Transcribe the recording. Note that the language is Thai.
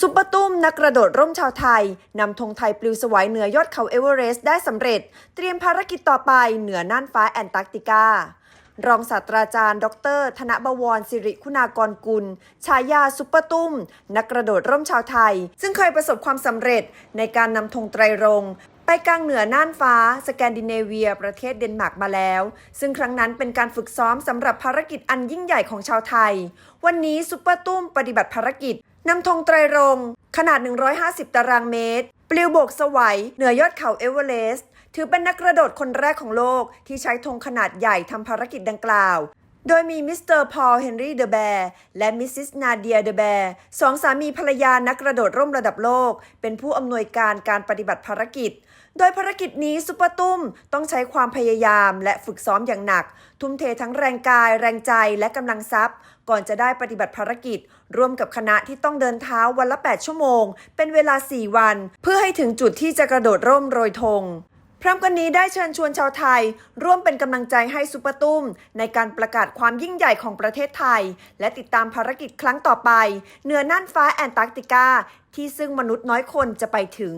ซุปเปอร์ตุ้มนักกระโดดร่มชาวไทย นำธงไทยปลิวสวายเหนือยอดเขาเอเวอเรสต์ได้สำเร็จ เตรียมภารกิจต่อไปเหนือน่านฟ้าแอนตาร์กติการองศาสตราจารย์ ดร ธนบวรสิริคุณากรกุล ชายาซุปเปอร์ตุ้ม นักกระโดดร่มชาวไทย ซึ่งเคยประสบความสำเร็จในการนำธงไตรรงไปกลางเหนือน่านฟ้า สแกนดิเนเวีย ประเทศเดนมาร์กมาแล้ว ซึ่งครั้งนั้นเป็นการฝึกซ้อมสำหรับภารกิจอันยิ่งใหญ่ของชาวไทย วันนี้ซุปเปอร์ตุ้มปฏิบัติภารกิจ นำธงไตรรงค์ขนาด 150 ตารางเมตร ปลิวโบกสวัยเหนือยอดเขาเอเวอเรสต์ถือเป็นนักกระโดดคนแรกของโลกที่ใช้ธงขนาดใหญ่ทำภารกิจดังกล่าว โดยมีมิสเตอร์พอล เฮนรี่เดอะแบร์และมิสซิสนาเดียเดอะแบร์สองสามีภรรยานักกระโดดร่มระดับโลก เป็นผู้อำนวยการการปฏิบัติภารกิจ โดยภารกิจนี้ซุปเปอร์ตุ้มต้องใช้ความพยายามและฝึกซ้อมอย่างหนัก ทุ่มเททั้งแรงกาย แรงใจและกำลังทรัพย์ ก่อนจะได้ปฏิบัติภารกิจ ร่วมกับคณะที่ต้องเดินเท้าวันละ 8 ชั่วโมง เป็นเวลา 4 วัน เพื่อให้ถึงจุดที่จะกระโดดร่มโรยธง พร้อมกันนี้ได้เชิญชวนชาวไทย ร่วมเป็นกำลังใจให้ซุปเปอร์ตุ้ม ในการประกาศความยิ่งใหญ่ของประเทศไทย และติดตามภารกิจครั้งต่อไป เหนือน่านฟ้าแอนตาร์กติกา ที่ซึ่งมนุษย์น้อยคนจะไปถึง